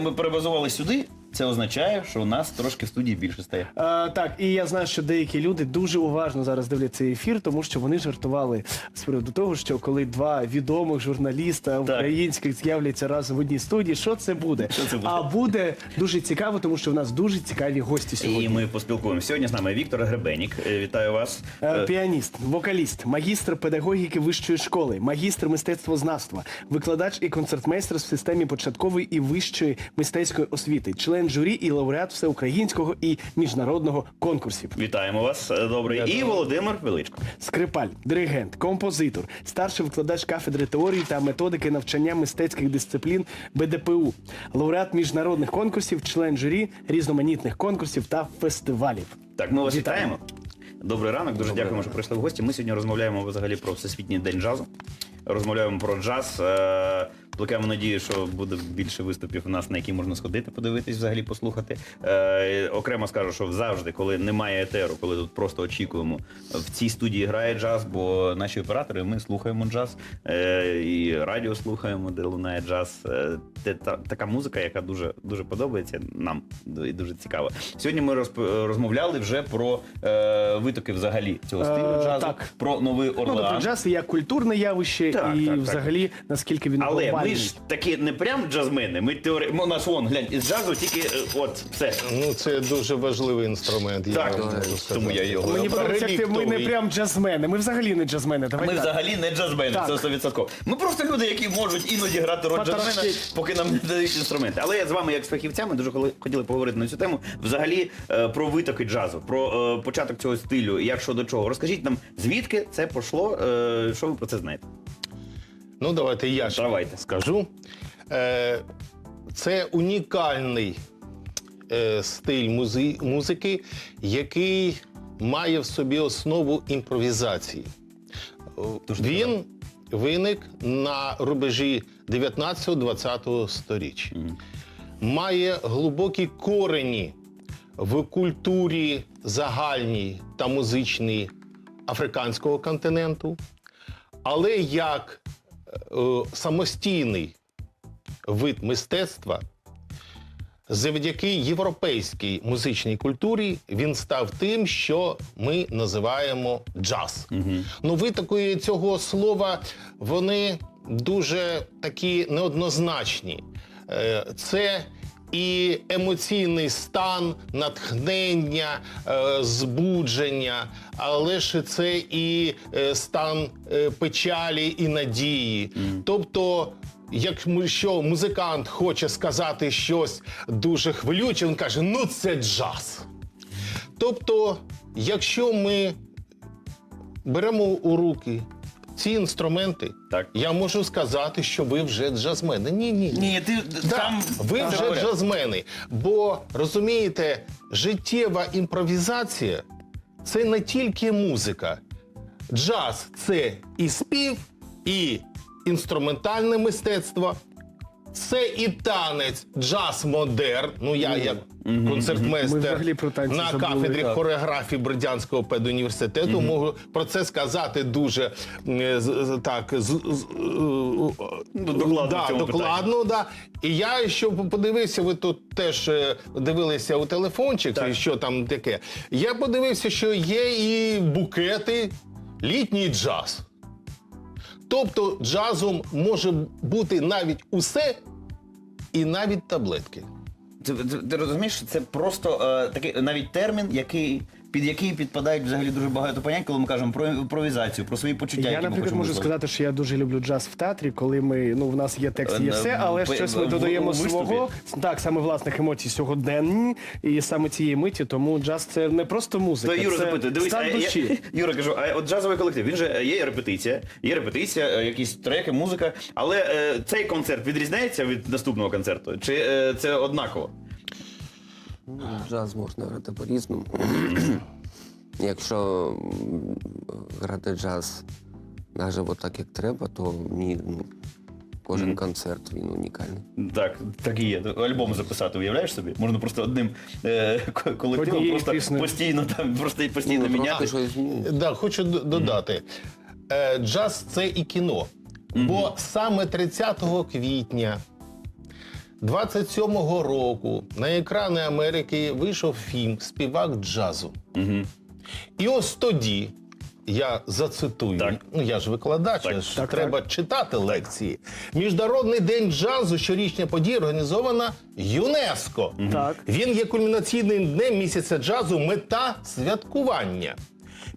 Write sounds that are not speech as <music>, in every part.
Ми перебазували сюди. Це означає, що у нас трошки в студії більше стає. Е, так, і я знаю, що деякі люди дуже уважно зараз дивляться ефір, тому що вони жартували з приводу того, що коли два відомих журналіста українських з'являться разом в одній студії, що це буде? Що це буде? А буде дуже цікаво, тому що в нас дуже цікаві гості сьогодні. І ми поспілкуємося. Сьогодні з нами Віктор Гребенік. Е, Вітаю вас. Е, Е, Піаніст, вокаліст, магістр педагогіки вищої школи, магістр мистецтвознавства, викладач і концертмейстер в системі початкової і вищої мистецької освіти, член журі і лауреат всеукраїнського і міжнародного конкурсів. Вітаємо вас. е, Добре. І Володимир Величко. Скрипаль, диригент, композитор, старший викладач кафедри теорії та методики навчання мистецьких дисциплін БДПУ, лауреат міжнародних конкурсів, член журі різноманітних конкурсів та фестивалів. Так, ми вас Вітаємо. вітаємо. Добрий ранок, дуже дякуємо, що прийшли в гості. Ми сьогодні розмовляємо взагалі про Всесвітній день джазу. Розмовляємо про джаз. Плекаємо надію, що буде більше виступів у нас, на які можна сходити, подивитись, взагалі послухати. Е, окремо скажу, що завжди, коли немає етеру, коли тут просто очікуємо, в цій студії грає джаз, бо наші оператори ми слухаємо джаз е, і радіо слухаємо, де лунає джаз. Е, це та, така музика, яка дуже дуже подобається нам і дуже цікава. Сьогодні ми розп- розмовляли вже про е, витоки взагалі цього стилю Е, джазу, так. про новий Ну, тобто джаз як культурне явище, Так, і так, так. взагалі наскільки він Але глобальний. Ми ж такі не прям джазмени. Ми теори... У нас вон, глянь, із джазу тільки е, от все. Ну, це дуже важливий інструмент. Так, я вам можу тому сказати. я його Мені подобається, як ти, ми не Реліктовий. прям джазмени. Ми взагалі не джазмени. Давай Ми так. взагалі не джазмени, Так. це 100%. Ми просто люди, які можуть іноді грати роль джазмена, поки нам не дають інструменти. Але я з вами, як з фахівцями, дуже коли- хотіли поговорити на цю тему. Взагалі е, про витоки джазу, про е, початок цього стилю, як що до чого. Розкажіть нам, звідки це пішло, е, що ви про це знаєте? Ну, давайте я ж Давайте. скажу. Е, це унікальний е, стиль музи- музики, який має в собі основу імпровізації. Він виник на рубежі 19-20 сторіччя. Має глибокі корені в культурі загальній та музичній африканського континенту, але як самостійний вид мистецтва, завдяки європейській музичній культурі він став тим, що ми називаємо джаз. Ну, такої цього слова вони дуже такі неоднозначні. Е, Це і емоційний стан, натхнення, е, збудження, але ж це і е, стан е, печалі і надії. Тобто, якщо музикант хоче сказати щось дуже хвилююче, він каже: ну це джаз. Тобто, якщо ми беремо у руки ці інструменти, Так. я можу сказати, що ви вже джазмени. Ні, ні, ні. Ні, ти Да, там ви там вже говорять. джазмени. Бо розумієте, життєва імпровізація це не тільки музика. Джаз це і спів, і інструментальне мистецтво. Це і танець, джаз модерн. Ну я як концертмейстер на кафедрі так. хореографії Бердянського педуніверситету можу про це сказати дуже з- з- так докладно да, докладно, да. І я що подивився, ви тут теж е, дивилися у телефончик, Так. і що там таке. Я подивився, що є і букети, літній джаз. Тобто джазом може бути навіть усе і навіть таблетки. Ти, ти, розумієш, це просто е, такий навіть термін, який, під який підпадають взагалі дуже багато понять, коли ми кажемо про імпровізацію, про свої почуття. Я, які наприклад, хочемо можу висловити. сказати, що я дуже люблю джаз в театрі, коли ми ну в нас є текст, є Е, все, але в- щось ми в- додаємо виступі? свого так саме власних емоцій сьогоденні, і саме цієї миті. Тому джаз це не просто музика, То Юра це дивись, стан я. <laughs> Юра кажу, а от джазовий колектив, він же є репетиція, є репетиція, е, якісь треки, музика. Але е, цей концерт відрізняється від наступного концерту? Чи е, це однаково? Ну, Джаз можна грати по-різному. <clears throat> Якщо грати джаз наживо так, як треба, то ні, ну, кожен концерт він унікальний. Так, так і є. Альбом записати, уявляєш собі? Можна просто одним е, колективом Однією просто піснею. постійно там просто і постійно Ну, міняти. трошки щось змінюється. Да, хочу д- додати. Е, джаз це і кіно. Бо саме 30 квітня 27-го року на екрани Америки вийшов фільм Співак джазу. Угу. І ось тоді я зацитую, Так. ну я ж викладач, Так. ж Так, треба читати лекції. Міжнародний день джазу, щорічна подія, організована ЮНЕСКО. Так. Він є кульмінаційним днем місяця джазу. Мета святкування.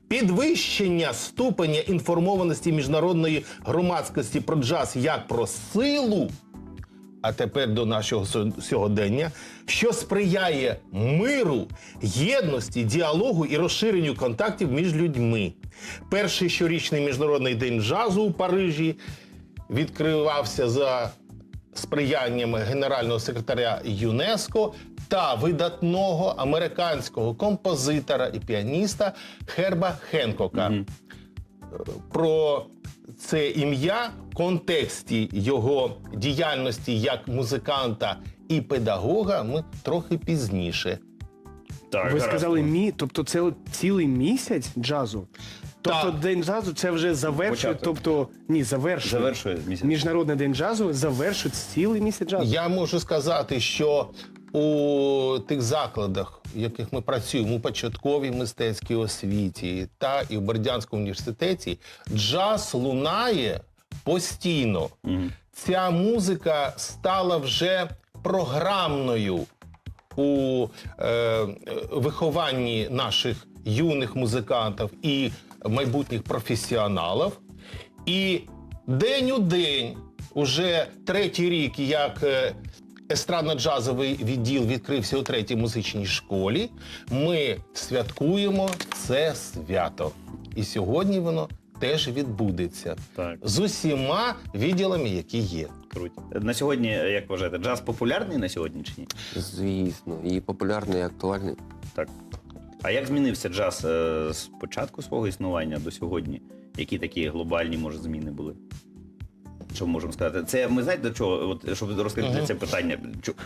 Підвищення ступеня інформованості міжнародної громадськості про джаз як про силу, а тепер до нашого сьогодення, що сприяє миру, єдності, діалогу і розширенню контактів між людьми. Перший щорічний міжнародний день джазу у Парижі відкривався за сприянням генерального секретаря ЮНЕСКО та видатного американського композитора і піаніста Херба Хенкока. Про це ім'я в контексті його діяльності як музиканта і педагога ми трохи пізніше. Так, Ви гаразд. сказали мі, тобто це цілий місяць джазу. Тобто Так. день джазу це вже завершує, Початок. тобто ні, завершує. Завершує місяць. Міжнародний день джазу завершує цілий місяць джазу. Я можу сказати, що у тих закладах, в яких ми працюємо, у початковій мистецькій освіті та і в Бердянському університеті, джаз лунає постійно. Ця музика стала вже програмною у е, вихованні наших юних музикантів і майбутніх професіоналів. І день у день, уже третій рік, як е, естрадно-джазовий відділ відкрився у третій музичній школі, ми святкуємо це свято. І сьогодні воно теж відбудеться Так. з усіма відділами, які є. Круто. На сьогодні, як вважаєте, джаз популярний на сьогодні чи ні? Звісно, і популярний, і актуальний. Так. А як змінився джаз е, з початку свого існування до сьогодні? Які такі глобальні, може, зміни були? Що ми можемо сказати? Це ми знаєте до чого? От щоб розкрити це питання.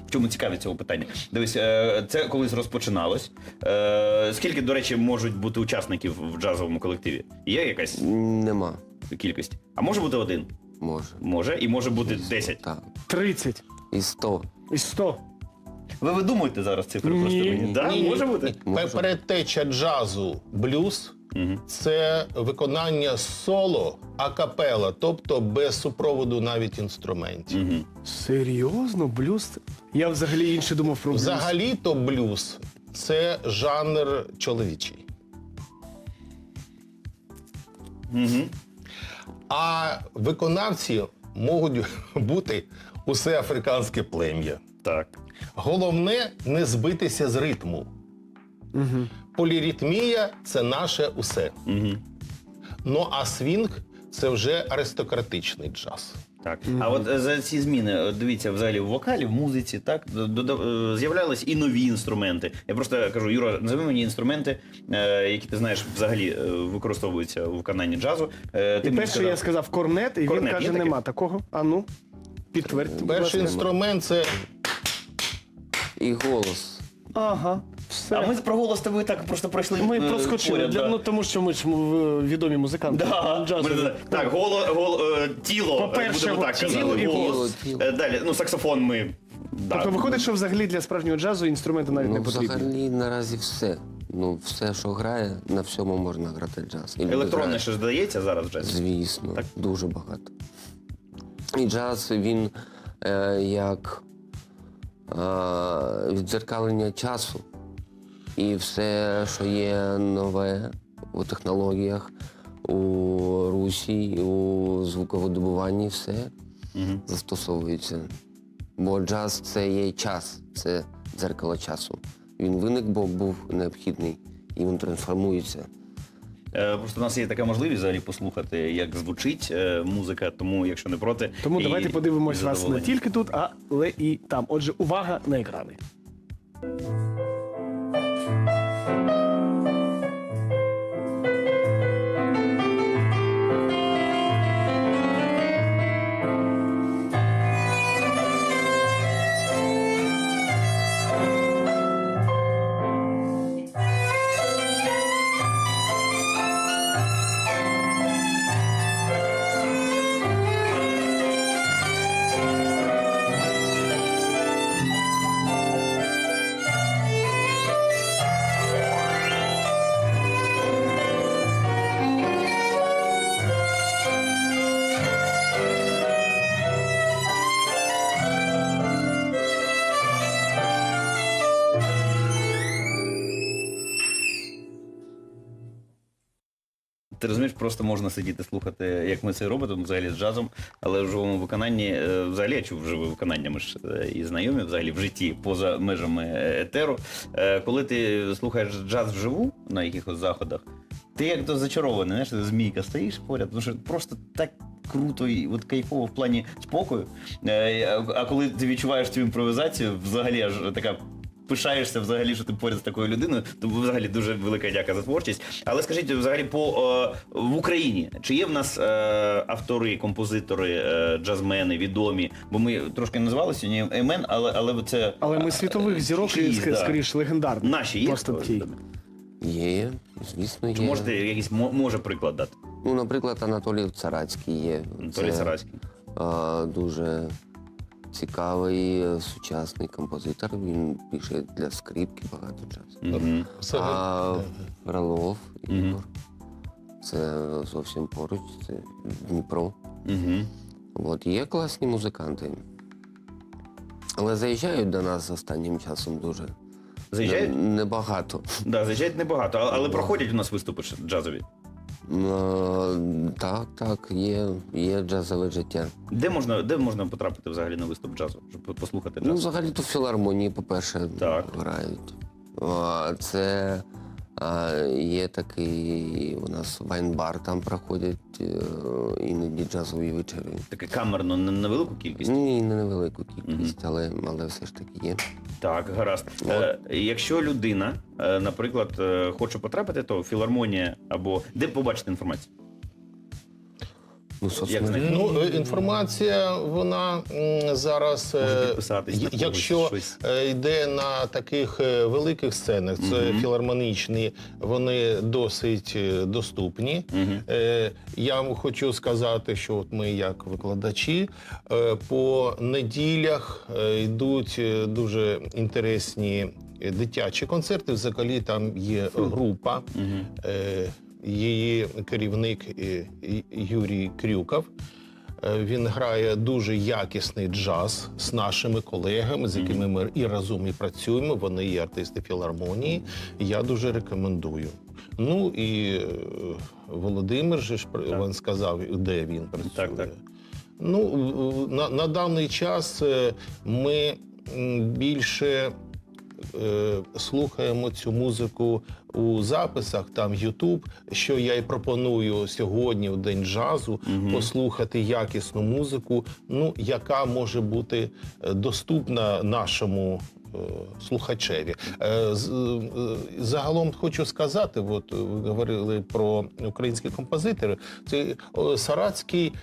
В чому цікавість цього питання? Дивись, е, це колись розпочиналось. Е, Скільки, до речі, можуть бути учасників в джазовому колективі? Є якась Нема. кількість? А може бути один? Може. Може, і може бути 10. Так. 30 І 100. і 100. Ви видумуєте зараз цифри просто мені? Да? Ні, ні, може ні. бути? Може. Передтеча джазу блюз Угу. це виконання соло акапела, тобто без супроводу навіть інструментів. Угу. Серйозно, блюз? Я взагалі інше думав про блюз. Взагалі-то блюз це жанр чоловічий. Угу. А виконавці можуть <laughs> бути усе африканське плем'я. Так. Головне не збитися з ритму. Угу. Поліритмія це наше усе. Угу. Ну а свінг це вже аристократичний джаз. Так. А от е, за ці зміни, е, дивіться, взагалі в вокалі, в музиці, так, е, з'являлись і нові інструменти. Я просто кажу, Юра, назови мені інструменти, які ти знаєш взагалі використовуються у виконанні джазу. Ти І перше сказав- я сказав корнет, і Корнет він є каже, таке? нема такого. А ну, підтвердь. Перший інструмент це І голос. Ага, все. А ми про голос тобою так просто пройшли. Ми е, проскочили, поряд, для, да. ну, тому що ми ж м, відомі музиканти. Да. Джазові. Ми- так, голо, голо, е, тіло, По-перше, будемо так тіло казати. і голос. Тіло, Е, Далі, ну, саксофон ми. Да. Тобто виходить, що взагалі для справжнього джазу інструменти навіть Ну, не потрібні. взагалі наразі все. Ну, все, що грає, на всьому можна грати джаз. І люди Електронне грають. ж здається зараз вже. Звісно, Так. дуже багато. І джаз він е, як е, віддзеркалення часу. І все, що є нове у технологіях, у русі, у звуковидобуванні, все Мгм. застосовується. Бо джаз це є час, це дзеркало часу. Він виник, бо був необхідний, і він трансформується. Е, Просто у нас є така можливість взагалі послухати, як звучить е, музика, тому якщо не проти. Тому і- давайте подивимось вас не тільки тут, але і там. Отже, увага на екрани. Ти розумієш, просто можна сидіти слухати, як ми це робимо, взагалі з джазом, але в живому виконанні, е, взагалі я чув живе виконання, ми ж е, і знайомі взагалі в житті, поза межами етеру. Е, Коли ти слухаєш джаз вживу на якихось заходах, ти як то зачарований, знаєш, змійка стоїш поряд, тому що просто так круто і от кайфово в плані спокою. А коли ти відчуваєш цю імпровізацію, взагалі аж така. Пишаєшся взагалі, що ти поряд з такою людиною, то взагалі дуже велика дяка за творчість. Але скажіть, взагалі, по е, в Україні чи є в нас е, автори, композитори, е, джазмени відомі? Бо ми трошки назвали сьогодні імен, але але це Але ми світових зірок і чиїсь, ск- да. скоріш легендарних. наші є. Відомі? Є, звісно, є. Чи можете якийсь може приклад дати? Ну, наприклад, Анатолій Царацький є. Анатолій Це, Сараський. дуже цікавий е, сучасний композитор. Він пише для скрипки багато часу. Мгм. Ви- А Фролов. Ігор. Це зовсім поруч, це Дніпро. Мгм. От є класні музиканти. Але заїжджають до нас останнім часом дуже. Заїжджають? Небагато. Да, заїжджають небагато, але, але проходять у нас виступи ж джазові. Е, Так, так, є, є джазове життя. Де можна, де можна потрапити взагалі на виступ джазу, щоб послухати Ну, взагалі то в філармонії, по-перше, грають. Це є такий у нас вайн-бар, там проходять е, іноді джазові вечори. Таке камерно, не- невелику кількість. Ні, не невелику кількість, але, але все ж таки є. Так, гаразд. Е, якщо людина, е, наприклад, е, хоче потрапити, то філармонія або де побачити інформацію? Ну, соцмережі. Ну, е, інформація, вона зараз, е, якщо щось. е, йде на таких великих сценах, це філармонічні, вони досить доступні. Е, Я вам хочу сказати, що от ми, як викладачі, по неділях йдуть дуже інтересні дитячі концерти. Взагалі там є група. Е, Її керівник Юрій Крюков. Е, Він грає дуже якісний джаз з нашими колегами, з якими ми і разом і працюємо. Вони є артисти філармонії. Я дуже рекомендую. Ну і е, Володимир же ж при- він сказав, де він працює. Так, так. Ну на, на даний час е, ми більше е, слухаємо цю музику у записах, там Ютуб, що я і пропоную сьогодні, в день джазу, послухати якісну музику, ну яка може бути е, доступна нашому. Е, Слухачеві Е, е, загалом хочу сказати, от ви говорили про українські композитори. Це Сарацький,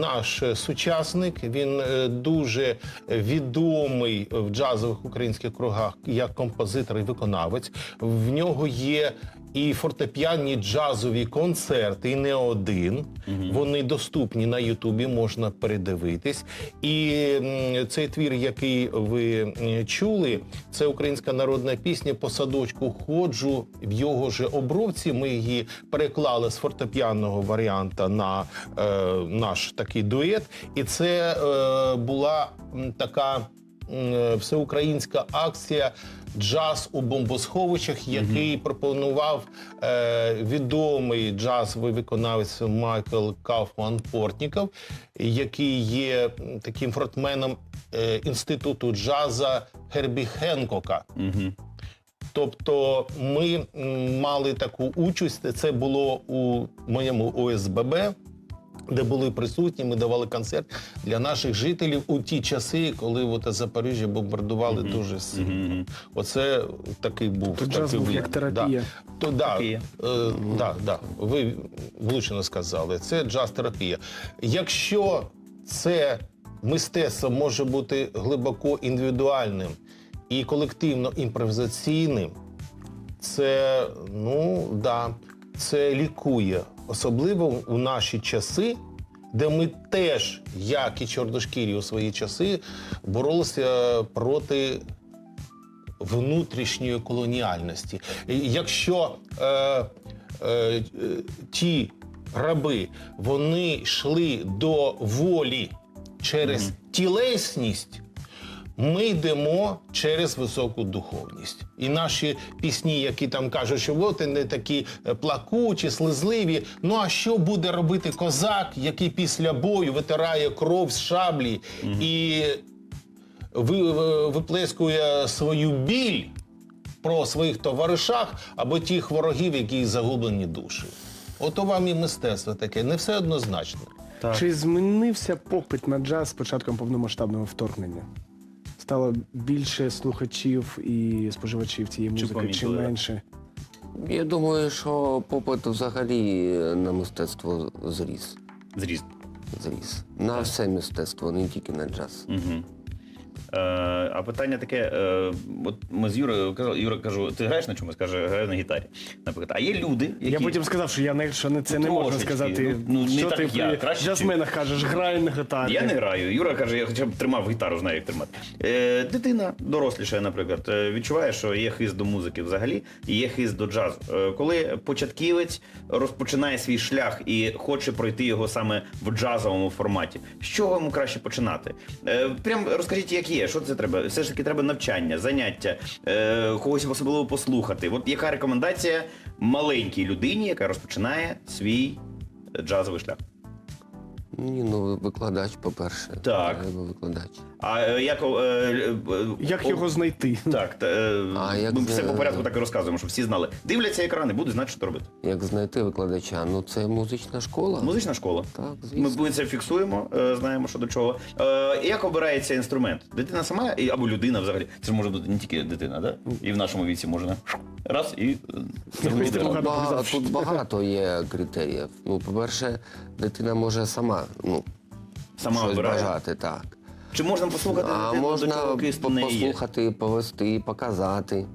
наш сучасник. Він дуже відомий в джазових українських кругах як композитор і виконавець. В нього є і фортепіанні джазові концерти, і не один. Вони доступні на Ютубі, можна передивитись. І м, цей твір, який ви м, чули, це українська народна пісня по садочку ходжу в його же обробці. Ми її переклали з фортепіанного варіанта на е, наш такий дует. І це е, була м, така м, всеукраїнська акція. Джаз у бомбосховищах, який пропонував е, відомий джазовий виконавець Майкл Кауфман Портніков, який є таким фронтменом е, інституту джаза Гербі Хенкока. Угу. Тобто ми м, мали таку участь. Це було у моєму ОСББ, де були присутні. Ми давали концерт для наших жителів у ті часи, коли от Запоріжжя бомбардували дуже сильно. Оце такий був такий джаз був як терапія. Да. То, да, е, да, да, ви влучно сказали. Це джаз-терапія. Якщо це мистецтво може бути глибоко індивідуальним і колективно імпровізаційним, це ну да, це лікує, особливо у наші часи. Де ми теж, як і чорношкірі у свої часи, боролися проти внутрішньої колоніальності. І Якщо е, е, е, ті раби вони йшли до волі через тілесність, Ми йдемо через високу духовність. І наші пісні, які там кажуть, що от вони такі е, плакучі, слизливі. Ну а що буде робити козак, який після бою витирає кров з шаблі і ви- ви- виплескує свою біль про своїх товаришах або тих ворогів, які загублені душі? Ото вам і мистецтво таке, не все однозначно. Так. Чи змінився попит на джаз з початком повномасштабного вторгнення? Стало більше слухачів і споживачів цієї музики, чи, помітили? менше? Я думаю, що попит взагалі на мистецтво зріс. Зріст. Зріс. На все мистецтво, не тільки на джаз. Угу. Е, а питання таке: е, от ми з Юрою казали, Юра кажу, ти граєш на чомусь? Каже, граю на гітарі. Наприклад, а є люди, які Я потім сказав, що я не що не це не можна трошечки. сказати. Ну, ну, не що так ти я. Краще, джазменах кажеш, граю на гітарі. Я не граю. Юра каже, я хоча б тримав гітару, знаю, як тримати. Е, дитина доросліша, наприклад, е, відчуває, що є хист до музики взагалі, і є хист до джазу. Е, коли початківець розпочинає свій шлях і хоче пройти його саме в джазовому форматі, з чого йому краще починати? Е, прям розкажіть, як є, що це треба? Все ж таки треба навчання, заняття, е, когось особливо послухати. От яка рекомендація маленькій людині, яка розпочинає свій джазовий шлях? Ні, ну викладач, по-перше. Так. Треба викладач. А е, як, е, е, Як о- його знайти? Так, та, е, А як ми все по порядку так і розказуємо, щоб всі знали. Дивляться екрани, будуть знати, що робити. Як знайти викладача? Ну це музична школа. Музична школа. Так, звісно. Ми, ми це фіксуємо, знаємо, що до чого. Е, як обирається інструмент? Дитина сама або людина взагалі. Це ж може бути не тільки дитина, да? І в нашому віці можна раз і багато тут багато є критеріїв. Ну, по-перше, дитина може сама ну, сама щось обирає. бажати, так. Чи можна послухати А дитину, можна до чого кист по- в неї є? послухати, повести, показати,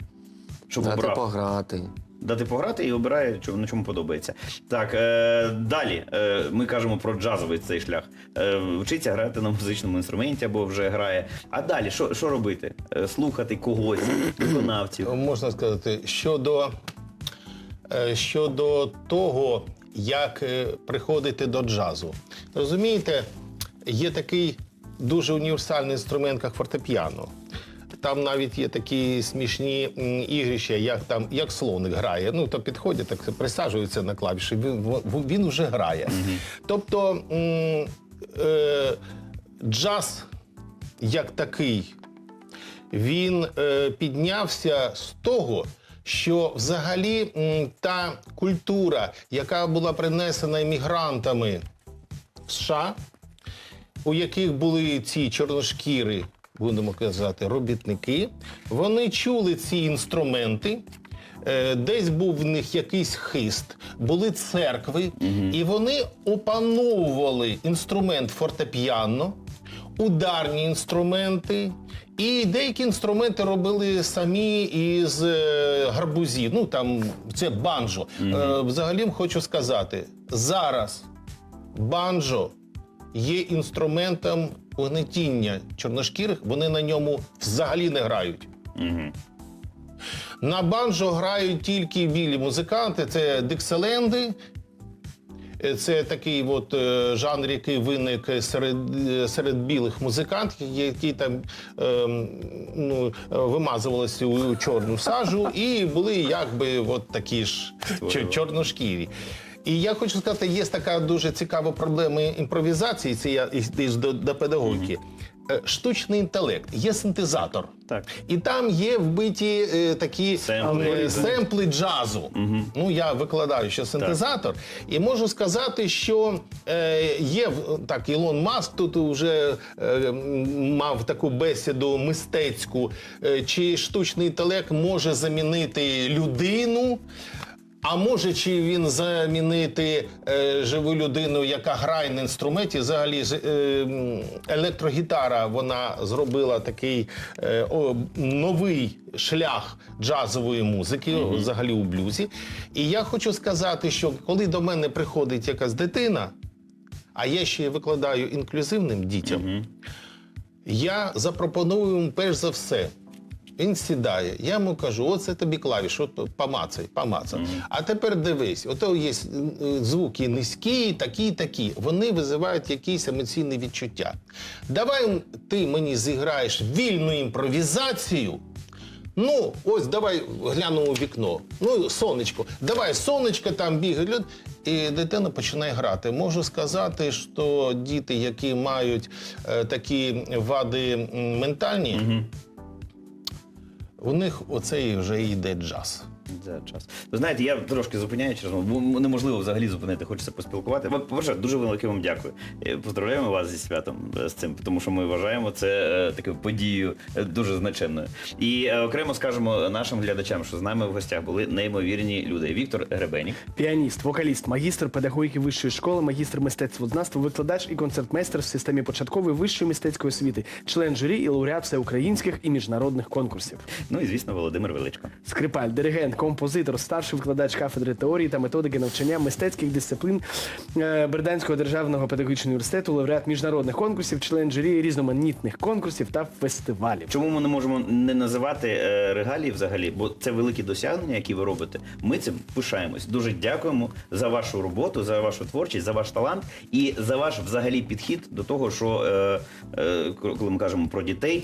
Щоб дати обрав. пограти. Дати пограти і обирає, чому- на чому подобається. Так, е, далі е, ми кажемо про джазовий цей шлях. Е, вчиться грати на музичному інструменті або вже грає. А далі що, що робити? Е, слухати когось, <clears throat> виконавців. Можна сказати, щодо, е, щодо того, як е, приходити до джазу. Розумієте, є такий дуже універсальний інструмент, як фортепіано. Там навіть є такі смішні ігрища, як там як слоник грає. Ну то підходять, так присаджуються на клавіші. Він він вже грає. Тобто м, е, джаз як такий він е, піднявся з того, що взагалі та культура, яка була принесена іммігрантами в США, у яких були ці чорношкіри, будемо казати, робітники, вони чули ці інструменти. е, Десь був в них якийсь хист, були церкви, і вони опановували інструмент фортепіано, ударні інструменти, і деякі інструменти робили самі із е, гарбузів. Ну там це банджо. Е, взагалі хочу сказати, зараз банджо є інструментом угнетіння чорношкірих, вони на ньому взагалі не грають. Мгм. На банджо грають тільки білі музиканти, це дикселенди. Е, Це такий от е, жанр, який виник серед, е, серед білих музикантів, які там ем, ну, е, вимазувалися у чорну сажу і були якби от такі ж чор- чорношкірі. І я хочу сказати, є така дуже цікава проблема імпровізації, це я до, до педагогіки. Е, Штучний інтелект, є синтезатор. Так. І там є вбиті е, такі Семпли, е, семпли джазу. Ну, я викладаю ще синтезатор, і можу сказати, що е, є так, Ілон Маск тут вже е, мав таку бесіду мистецьку, е, чи штучний інтелект може замінити людину. А може, чи він замінити е, живу людину, яка грає на інструменті? Взагалі ж, е, електрогітара вона зробила такий е, о, новий шлях джазової музики, взагалі у блюзі. І я хочу сказати, що коли до мене приходить якась дитина, а я ще викладаю інклюзивним дітям, я запропоную їм перш за все Він сідає, я йому кажу, оце тобі клавіш, от помацай, помацай. А тепер дивись, ото є е, звуки низькі, такі, такі. Вони визивають якісь емоційні відчуття. Давай ти мені зіграєш вільну імпровізацію. Ну, ось давай глянемо у вікно. Ну, сонечко. Давай, сонечко там бігає. люд- І дитина починає грати. Можу сказати, що діти, які мають е, такі вади ментальні, у них оцей вже йде джаз. За час. Ви знаєте, я трошки зупиняю через бо неможливо взагалі зупинити, хочеться поспілкувати. По-перше, дуже велике вам дякую. Е, Поздравляємо вас зі святом е, з цим, тому що ми вважаємо це е, такою подією дуже значенною. І окремо скажемо нашим глядачам, що з нами в гостях були неймовірні люди. Віктор Гребенік, Піаніст, вокаліст, магістр педагогіки вищої школи, магістр мистецтвознавства, викладач і концертмейстер в системі початкової вищої мистецької освіти, член журі і лауреат всеукраїнських і міжнародних конкурсів. ну і звісно, Володимир Величко. Скрипаль, диригент, композитор, старший викладач кафедри теорії та методики навчання мистецьких дисциплін е, державного педагогічного університету, лауреат міжнародних конкурсів, член журі різноманітних конкурсів та фестивалів. Чому ми не можемо не називати е, регалії взагалі? Бо це великі досягнення, які ви робите. Ми цим пишаємось. Дуже дякуємо за вашу роботу, за вашу творчість, за ваш талант і за ваш взагалі підхід до того, що е, коли ми кажемо про дітей.